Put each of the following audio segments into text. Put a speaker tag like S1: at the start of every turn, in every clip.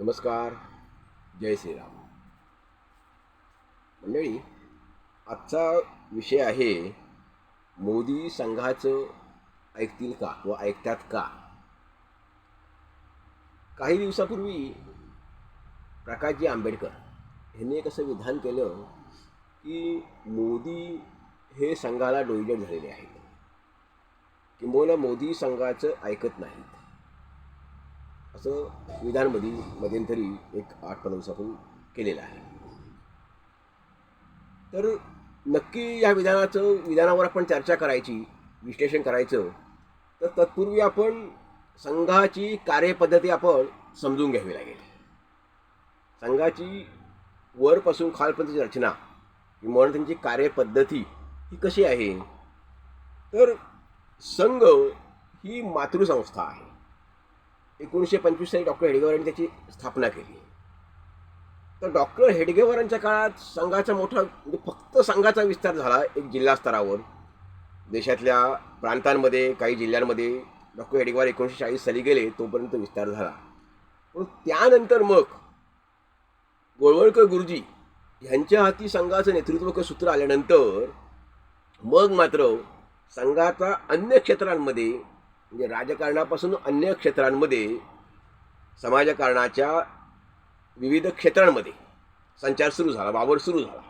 S1: नमस्कार जय श्रीराम. मंडळी आजचा विषय आहे मोदी संघाचं ऐकतील का व ऐकतात का? काही दिवसापूर्वी प्रकाशजी आंबेडकर ह्यांनी एक असं विधान केलं की मोदी हे संघाला डोईजड झालेले आहेत. किंबहुना मोदी संघाचं ऐकत नाहीत. असं विधानमध्ये मध्यंतरी एक आठ पंधरा दिवसापूर्वी केलेलं आहे. तर नक्की या विधानाचं विधानावर आपण चर्चा करायची विश्लेषण करायचं तर तत्पूर्वी आपण संघाची कार्यपद्धती आपण समजून घ्यावी लागेल. संघाची वरपासून खालपर्यंतची रचना किंवा त्यांची कार्यपद्धती ही कशी आहे? तर संघ ही मातृसंस्था आहे. एकोणीसशे पंचवीस साली डॉक्टर हेडगेवारांनी त्याची स्थापना केली. तर डॉक्टर हेडगेवारांच्या काळात संघाचा मोठा म्हणजे फक्त संघाचा विस्तार झाला एक जिल्हा स्तरावर. देशातल्या प्रांतांमध्ये काही जिल्ह्यांमध्ये डॉक्टर हेडगेवार एकोणीसशे चाळीस साली गेले तोपर्यंत विस्तार झाला. पण त्यानंतर मग गोळवळकर गुरुजी ह्यांच्या हाती संघाचं नेतृत्व सूत्र आल्यानंतर मग मात्र संघाचा अन्य क्षेत्रांमध्ये म्हणजे राजकारणापासून अन्य क्षेत्रांमध्ये समाजकारणाच्या विविध क्षेत्रांमध्ये संचार सुरू झाला वावर सुरू झाला.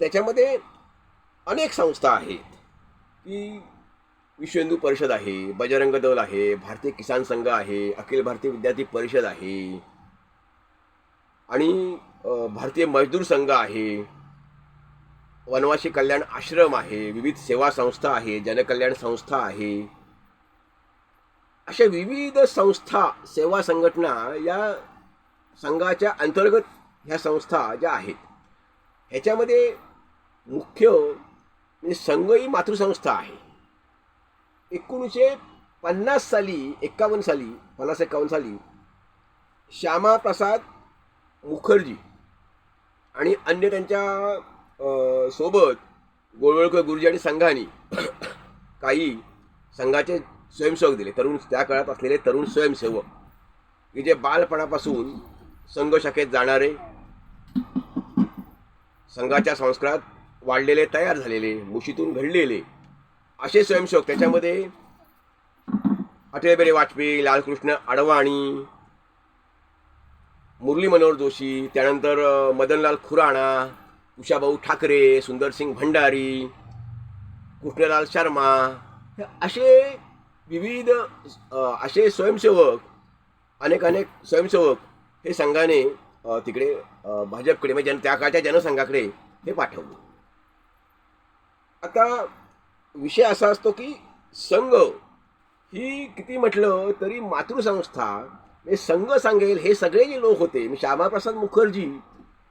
S1: त्याच्यामध्ये अनेक संस्था आहेत की विश्व हिंदू परिषद आहे बजरंग दल आहे भारतीय किसान संघ आहे अखिल भारतीय विद्यार्थी परिषद आहे आणि भारतीय मजदूर संघ आहे वनवासी कल्याण आश्रम आहे विविध सेवा संस्था आहे जनकल्याण संस्था आहे अशा विविध संस्था सेवा संघटना या संघाच्या अंतर्गत ह्या संस्था ज्या आहेत ह्याच्यामध्ये मुख्य म्हणजे संघ ही मातृसंस्था आहे. एकोणीसशे पन्नास साली एक्कावन्न साली पन्नास एक्कावन्न साली श्यामाप्रसाद मुखर्जी आणि अन्य त्यांच्यासोबत गोळवळकर गुरुजी आणि संघाने काही संघाचे स्वयंसेवक दिले. तरुण त्या काळात असलेले तरुण स्वयंसेवक. की जे बालपणापासून संघ शाखेत जाणारे संघाच्या संस्कारात वाढलेले तयार झालेले मुशीतून घडलेले असे स्वयंसेवक. त्याच्यामध्ये अटलबिहारी वाजपेयी लालकृष्ण अडवाणी मुरली मनोहर जोशी त्यानंतर मदनलाल खुराणा उषाभाऊ ठाकरे सुंदरसिंग भंडारी कृष्णलाल शर्मा हे असे विविध असे स्वयंसेवक अनेक अनेक स्वयंसेवक हे संघाने तिकडे भाजपकडे म्हणजे जन त्या काळच्या जनसंघाकडे हे पाठवले. आता विषय असा असतो की संघ ही किती म्हटलं तरी मातृसंस्था म्हणजे संघ सांगेल हे सगळे जे लोक होते मी श्यामाप्रसाद मुखर्जी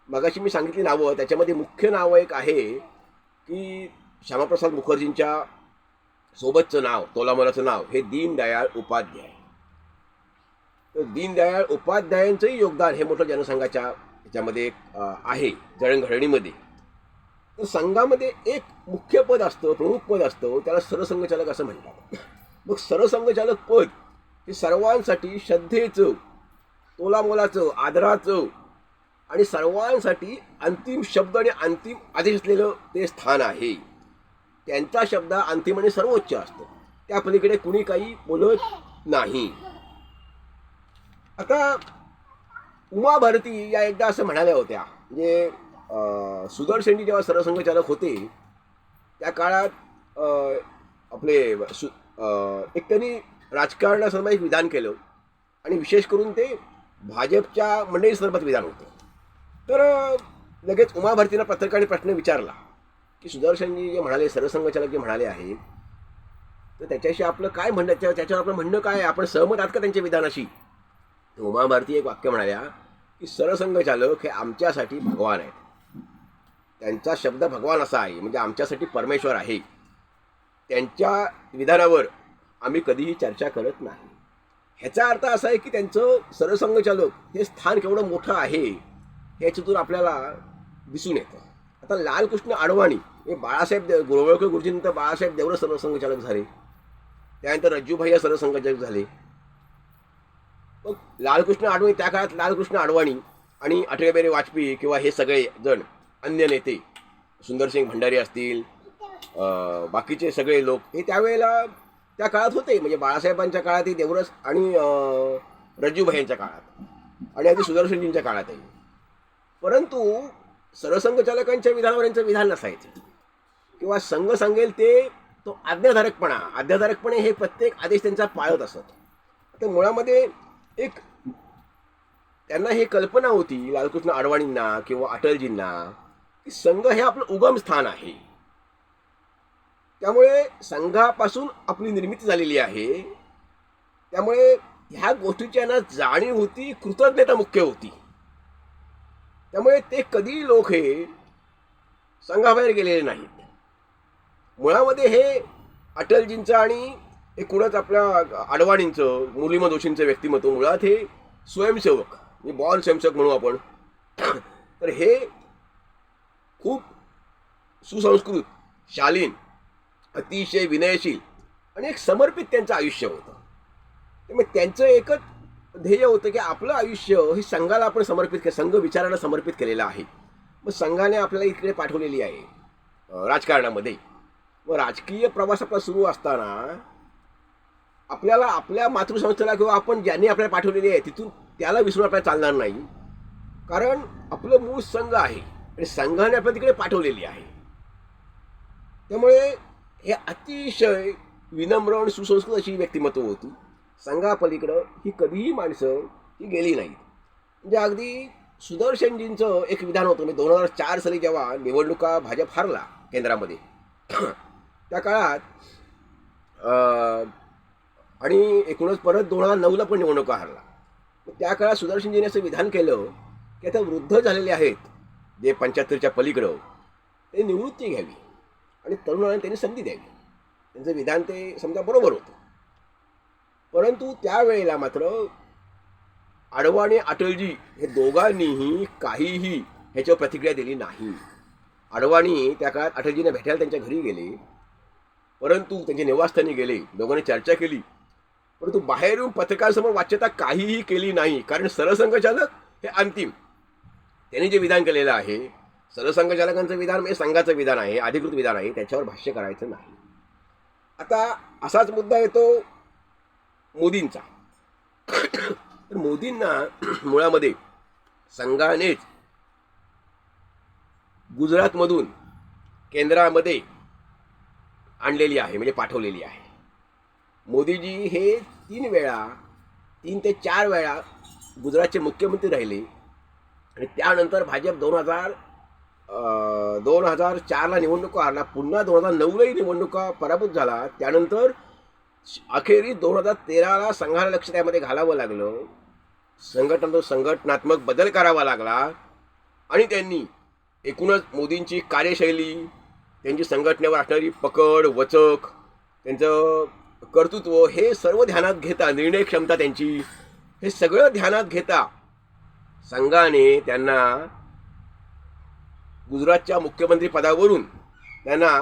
S1: मगाशी मी सांगितली नावं त्याच्यामध्ये मुख्य नावं एक आहे की श्यामाप्रसाद मुखर्जींच्या सोबतचं नाव तोलामोलाचं नाव हे दीनदयाळ उपाध्याय. तर दीनदयाळ उपाध्यायांचंही योगदान हे मोठं जनसंघाच्या ह्याच्यामध्ये आहे जळणघडणीमध्ये तर संघामध्ये एक मुख्य पद असतं प्रमुख पद असतं त्याला सरसंघचालक असं म्हणतात. मग सरसंघचालक पद हे सर्वांसाठी श्रद्धेचं तोलामोलाचं आदराचं आणि सर्वांसाठी अंतिम शब्द आणि अंतिम आदेश असलेलं ते स्थान आहे. त्यांचा शब्द अंतिम आणि सर्वोच्च असतो. त्या पलीकडे कुणी काही बोलत नाही. आता उमा भारती या एकदा असं म्हणाल्या होत्या. म्हणजे अं, सुदर्शनजी जेव्हा सरसंघचालक होते त्या काळात अं, आपले सु एक त्यांनी राजकारणासंदर्भात एक विधान केलं. आणि विशेष करून ते भाजपच्या मंडळी संदर्भात विधान होतं. तर लगेच उमा भारतीनं पत्रकाने प्रश्न विचारला. की सुदर्शनजी जे म्हणाले सरसंघचालक जे म्हणाले आहेत तर त्याच्याशी आपलं काय म्हणणं त्या- त्याच्यावर आपलं म्हणणं काय आपण सहमत आहात का त्यांच्या विधानाशी? तर उमा भारती एक वाक्य म्हणाल्या की सरसंघचालक हे आमच्यासाठी भगवान आहेत. त्यांचा शब्द भगवान असा आहे म्हणजे आमच्यासाठी परमेश्वर आहे. त्यांच्या विधानावर आम्ही कधीही चर्चा करत नाही. ह्याचा अर्थ असा आहे की त्यांचं सरसंघचालक हे स्थान केवढं मोठं आहे ह्याच्यातून आपल्याला दिसून येतं. आता लालकृष्ण अडवाणी बाळासाहेब देव गोळवळकर गुरुजीनंतर बाळासाहेब देवरं सरसंघचालक झाले. त्यानंतर रज्जूभाई सरसंघचालक झाले. मग लालकृष्ण आडवाणी त्या काळात लालकृष्ण आडवाणी आणि अटल वाजपेयी किंवा हे सगळे जण अन्य नेते सुंदरसिंग भंडारी असतील बाकीचे सगळे लोक हे त्यावेळेला त्या काळात होते. म्हणजे बाळासाहेबांच्या काळातही देवरस आणि रज्जूभाईंच्या रज्जूभाई यांच्या काळात आणि अगदी सुदर्शनजींच्या काळातही. परंतु सरसंघचालकांच्या विधानावर यांचं विधान नसायचं. किंवा संघ सांगेल ते तो आज्ञाधारकपणा. आज्ञाधारकपणे हे प्रत्येक आदेश त्यांचा पाळत असत. तर मुळामध्ये एक त्यांना हे कल्पना होती लालकृष्ण अडवाणींना किंवा अटलजींना की संघ हे आपलं उगम स्थान आहे. त्यामुळे संघापासून आपली निर्मिती झालेली आहे. त्यामुळे ह्या गोष्टीची यांना जाणीव होती कृतज्ञता मुख्य होती. त्यामुळे ते कधी लोक हे संघाबाहेर गेलेले नाहीत. मुळामध्ये हे अटलजींचं आणि एकूणच आपल्या अडवाणींचं मुलीमा जोशींचं व्यक्तिमत्व मुळात हे स्वयंसेवक म्हणजे बॉल स्वयंसेवक म्हणू आपण. तर हे खूप सुसंस्कृत शालीन अतिशय विनयशील आणि एक समर्पित त्यांचं आयुष्य होतं. त्यामुळे त्यांचं एकच ध्येय होतं की आपलं आयुष्य हे संघाला आपण समर्पित के संघ विचाराला समर्पित केलेलं आहे. मग संघाने आपल्याला इकडे पाठवलेली आहे राजकारणामध्ये. मग राजकीय प्रवास आपला सुरू असताना आपल्याला आपल्या मातृसंस्थेला किंवा आपण ज्यांनी आपल्याला पाठवलेली आहे तिथून त्याला विसरून आपल्याला चालणार नाही. कारण आपलं मूळ संघ आहे आणि संघाने आपल्या तिकडे पाठवलेली आहे. त्यामुळे हे अतिशय विनम्र आणि सुसंस्कृत अशी व्यक्तिमत्व होती. संघापलीकडं ही कधीही माणसं ही गेली नाहीत. म्हणजे अगदी सुदर्शनजींचं एक विधान होतं. म्हणजे दोन हजार चार साली जेव्हा निवडणुका भाजप हारला केंद्रामध्ये त्या काळात आणि एकूणच परत दोन हजार नऊला पण निवडणुका हारला. त्या काळात सुदर्शनजीने असं विधान केलं की आता वृद्ध झालेले आहेत जे पंच्याहत्तरच्या पलीकडं ते निवृत्ती घ्यावी. आणि तरुणांना त्यांनी संधी द्यावी. त्यांचं विधान ते समजा बरोबर होतं. परंतु त्यावेळेला मात्र आडवाणी अटलजी हे दोघांनीही काहीही ह्याच्यावर प्रतिक्रिया दिली नाही. आडवाणी त्या काळात अटलजीने भेटायला त्यांच्या घरी गेले. परंतु त्यांच्या निवासस्थानी गेले. दोघांनी चर्चा केली. परंतु बाहेर येऊन पत्रकारांसमोर वाच्यता काहीही केली नाही. कारण सरसंघचालक हे अंतिम. त्यांनी जे विधान केलेलं आहे सरसंघचालकांचं विधान म्हणजे संघाचं विधान आहे अधिकृत विधान आहे त्याच्यावर भाष्य करायचं नाही. आता असाच मुद्दा येतो मोदींचा. तर मोदींना मुळामध्ये संघानेच गुजरातमधून केंद्रामध्ये आणलेली आहे म्हणजे पाठवलेली आहे. मोदीजी हे तीन वेळा तीन ते चार वेळा गुजरातचे मुख्यमंत्री राहिले. आणि त्यानंतर भाजप दोन हजार दोन हजार चारला निवडणुका हरला पुन्हा दोन हजार नऊलाही निवडणुका पराभूत झाला. त्यानंतर अखेरीस दोन हजार तेराला संघाला लक्ष त्यामध्ये घालावं लागलं. संघटन संघटनात्मक बदल करावा लागला. आणि त्यांनी एकूणच मोदींची कार्यशैली त्यांची संघटनेवर असणारी पकड वचक त्यांचं कर्तृत्व हे सर्व ध्यानात घेता निर्णय क्षमता त्यांची हे सगळं ध्यानात घेता संघाने त्यांना गुजरातच्या मुख्यमंत्री पदावरून त्यांना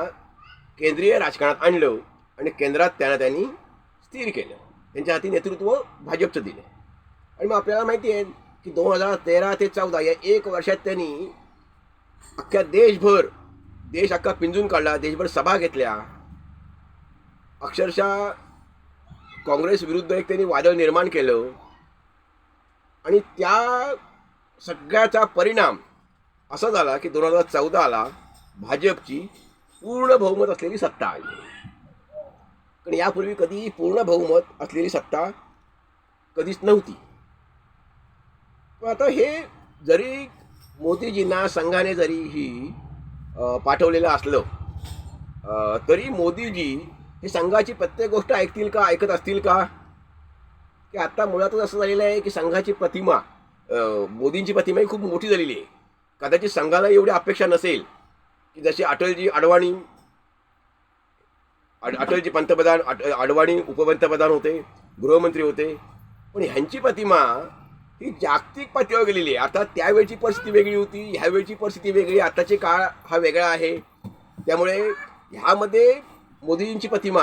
S1: केंद्रीय राजकारणात आणलं आणि केंद्रात त्यांना त्यांनी स्थिर केलं. त्यांच्या हाती नेतृत्व भाजपचं दिलं. आणि मग आपल्याला माहिती आहे की दोन हजार तेरा ते चौदा या एक वर्षात त्यांनी अख्ख्या देशभर देश अख्खा पिंजून काढला देशभर सभा घेतल्या. अक्षरशः काँग्रेस विरुद्ध एक त्यांनी वादळ निर्माण केलं. आणि त्या सगळ्याचा परिणाम असा झाला की दोन हजार चौदाला भाजपची पूर्ण बहुमत असलेली सत्ता आली. पण यापूर्वी कधी पूर्ण बहुमत असलेली सत्ता कधीच नव्हती. पण आता हे जरी मोदीजींना संघाने जरी ही पाठवलेलं असलं. तरी मोदीजी हे संघाची प्रत्येक गोष्ट ऐकतील का ऐकत असतील का? की आता मुळातच असं झालेलं आहे की संघाची प्रतिमा मोदींची प्रतिमा ही खूप मोठी झालेली आहे. कदाचित संघाला एवढी अपेक्षा नसेल की जसे अटलजी अडवाणी अटलजी पंतप्रधान अट अडवाणी उपपंतप्रधान होते गृहमंत्री होते पण ह्यांची प्रतिमा ही जागतिक पातळीवर गेलेली आहे. आता त्यावेळची परिस्थिती वेगळी होती ह्यावेळची परिस्थिती वेगळी आताचे काळ हा वेगळा आहे. त्यामुळे ह्यामध्ये मोदीजींची प्रतिमा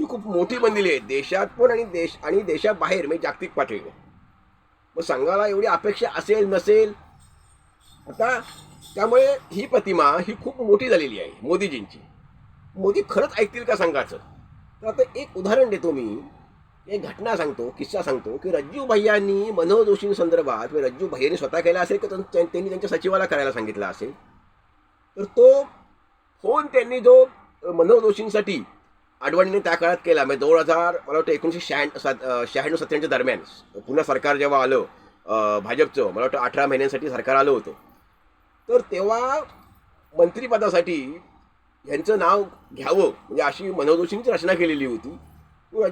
S1: ही खूप मोठी बनलेली आहे. देशात पण आणि देश आणि देशाबाहेर म्हणजे जागतिक पातळीवर. मग संघाला एवढी अपेक्षा असेल नसेल? आता त्यामुळे ही प्रतिमा ही खूप मोठी झालेली आहे मोदीजींची. मोदी खरंच ऐकतील का संघाचं? तर आता एक उदाहरण देतो मी. एक घटना सांगतो किस्सा सांगतो की रज्जू भैयांनी मनोहर जोशी संदर्भात रज्जू भैयांनी स्वतः केला असेल की त्यांनी त्यांच्या सचिवाला करायला सांगितलं असेल तर तो फोन त्यांनी जो मनोहर जोशींसाठी आडवणीने त्या काळात केला म्हणजे दोन हजार मला वाटतं एकोणीसशे शहाण्णव सात शहाण्णव सत्त्याण्णवच्या दरम्यान पुन्हा सरकार जेव्हा आलं भाजपचं मला वाटतं अठरा महिन्यांसाठी सरकार आलं होतं. तर तेव्हा मंत्रिपदासाठी यांचं नाव घ्यावं म्हणजे अशी मनोहर जोशींची रचना केलेली होती. मग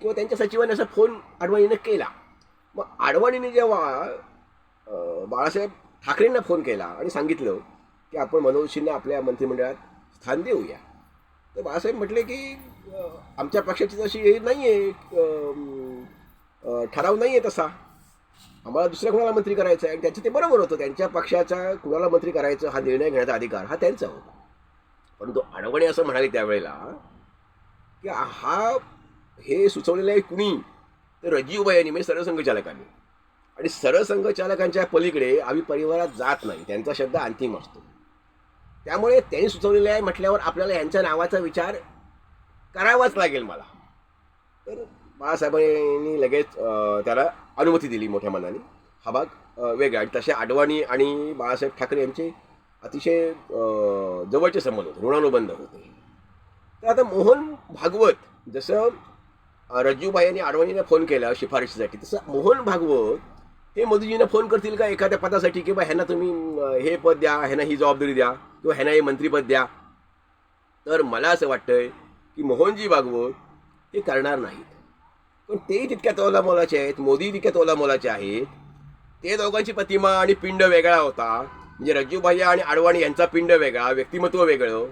S1: किंवा त्यांच्या सचिवांनी असा फोन आडवाणीनं केला. मग आडवाणीने जेव्हा बाळासाहेब ठाकरेंना फोन केला आणि सांगितलं की आपण मनोहर आपल्या मंत्रिमंडळात स्थान देऊया. तर बाळासाहेब म्हटले की आमच्या पक्षाची तशी हे नाही आहे ठराव नाही आहे तसा. आम्हाला दुसऱ्या कुणाला मंत्री करायचं आहे आणि त्याचं ते बरोबर होतं. त्यांच्या पक्षाचा कुणाला मंत्री करायचं हा निर्णय घेण्याचा अधिकार हा त्यांचा होता. परंतु अडवणे असं म्हणाले त्यावेळेला की हा हे सुचवलेलं आहे कुणी? तर रजीवबाई यांनी म्हणजे सरसंघचालकांनी. आणि सरसंघचालकांच्या पलीकडे आम्ही परिवारात जात नाही. त्यांचा शब्द अंतिम असतो. त्यामुळे त्यांनी सुचवलेलं आहे म्हटल्यावर आपल्याला यांच्या नावाचा विचार करावाच लागेल मला. तर बाळासाहेबांनी लगेच त्याला अनुमती दिली मोठ्या मनाने. हा भाग वेगळा. आणि तसे आडवाणी आणि बाळासाहेब ठाकरे यांचे अतिशय जवळचे संबंध होते. ऋणानुबंध होते. तर आता मोहन भागवत जसं अं, रज्जूबाई यांनी आडवाणीने फोन केला शिफारशीसाठी तसं मोहन भागवत हे मोदीजींना फोन करतील का एखाद्या पदासाठी किंवा ह्यांना तुम्ही हे पद द्या ह्यांना ही जबाबदारी द्या किंवा ह्यांना हे मंत्रीपद द्या? तर मला असं वाटतंय की मोहनजी भागवत हे करणार नाहीत. पण ते तितक्या तोला मोलाचे आहेत मोदी तितक्या तोला मोलाचे आहेत. ते दोघांची प्रतिमा आणि पिंड वेगळा होता. म्हणजे रज्जूभाई आणि आडवाणी यांचा पिंड वेगळा व्यक्तिमत्व वेगळं.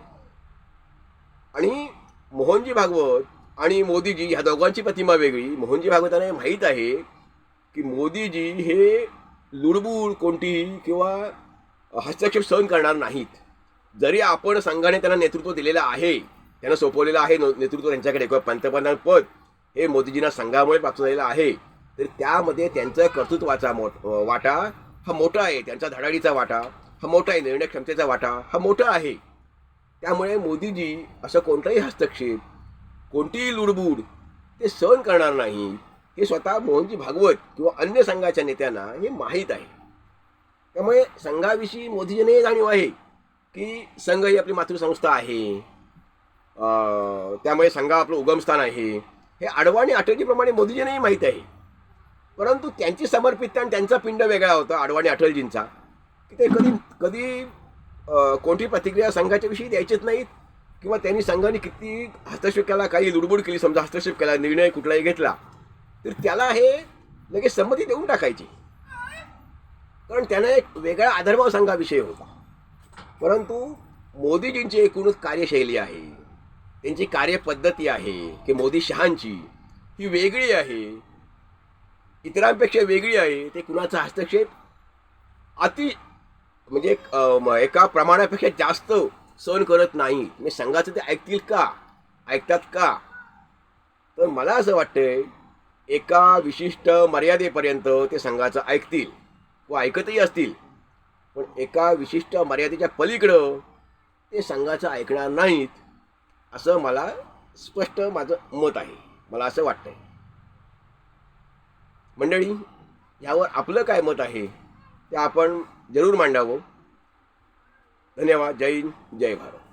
S1: आणि मोहनजी भागवत आणि मोदीजी ह्या दोघांची प्रतिमा वेगळी. मोहनजी भागवतांना हे माहीत आहे की मोदीजी हे लुडबुड कोणतीही किंवा हस्तक्षेप सहन करणार नाहीत. जरी आपण संघाने त्यांना नेतृत्व दिलेलं आहे त्यांना सोपवलेलं आहे नेतृत्व त्यांच्याकडे किंवा पंतप्रधान पद हे मोदीजींना संघामुळे प्राप्त झालेलं आहे तर त्यामध्ये त्यांचा कर्तृत्वाचा मोठ वाटा हा मोठा आहे. त्यांचा धडाडीचा वाटा हा मोठा आहे. निर्णय क्षमतेचा वाटा हा मोठा आहे. त्यामुळे मोदीजी असं कोणताही हस्तक्षेप कोणतीही लुडबुड ते सहन करणार नाही. हे स्वतः मोहनजी भागवत किंवा अन्य संघाच्या नेत्यांना हे माहीत आहे. त्यामुळे संघाविषयी मोदीजीने हे जाणीव आहे की संघ ही आपली मातृसंस्था आहे. त्यामुळे संघा आपलं उगमस्थान आहे. हे आडवाणी अटलजीप्रमाणे मोदीजींनाही माहीत आहे. परंतु त्यांची समर्पितता आणि त्यांचा पिंड वेगळा होता आडवाणी अटलजींचा की ते कधी कधी कोणती प्रतिक्रिया संघाच्या विषयी द्यायचीच नाहीत? किंवा त्यांनी संघाने किती हस्तक्षेप केला काही लुडबुड केली समजा हस्तक्षेप केला निर्णय कुठलाही घेतला तर त्याला हे लगेच संमती देऊन टाकायची. कारण त्यानं एक वेगळा आदरभाव संघाविषयी होता. परंतु मोदीजींची एकूणच कार्यशैली आहे त्यांची कार्यपद्धती आहे की मोदी शहांची ही वेगळी आहे इतरांपेक्षा वेगळी आहे ते कुणाचा हस्तक्षेप? अति म्हणजे एका प्रमाणापेक्षा जास्त सहन करत नाही. म्हणजे संघाचं ते ऐकतील का? ऐकतात का? तर मला असं वाटतंय एका विशिष्ट मर्यादेपर्यंत ते संघाचं ऐकतील. व ऐकतही असतील. पण एका विशिष्ट मर्यादेच्या पलीकडं ते संघाचं ऐकणार नाहीत असं मला स्पष्ट माझं मत आहे. मला असं वाटतंय. मंडळी यावर आपलं काय मत आहे? ते आपण जरूर मांडावं धन्यवाद जय हिंद जय भारत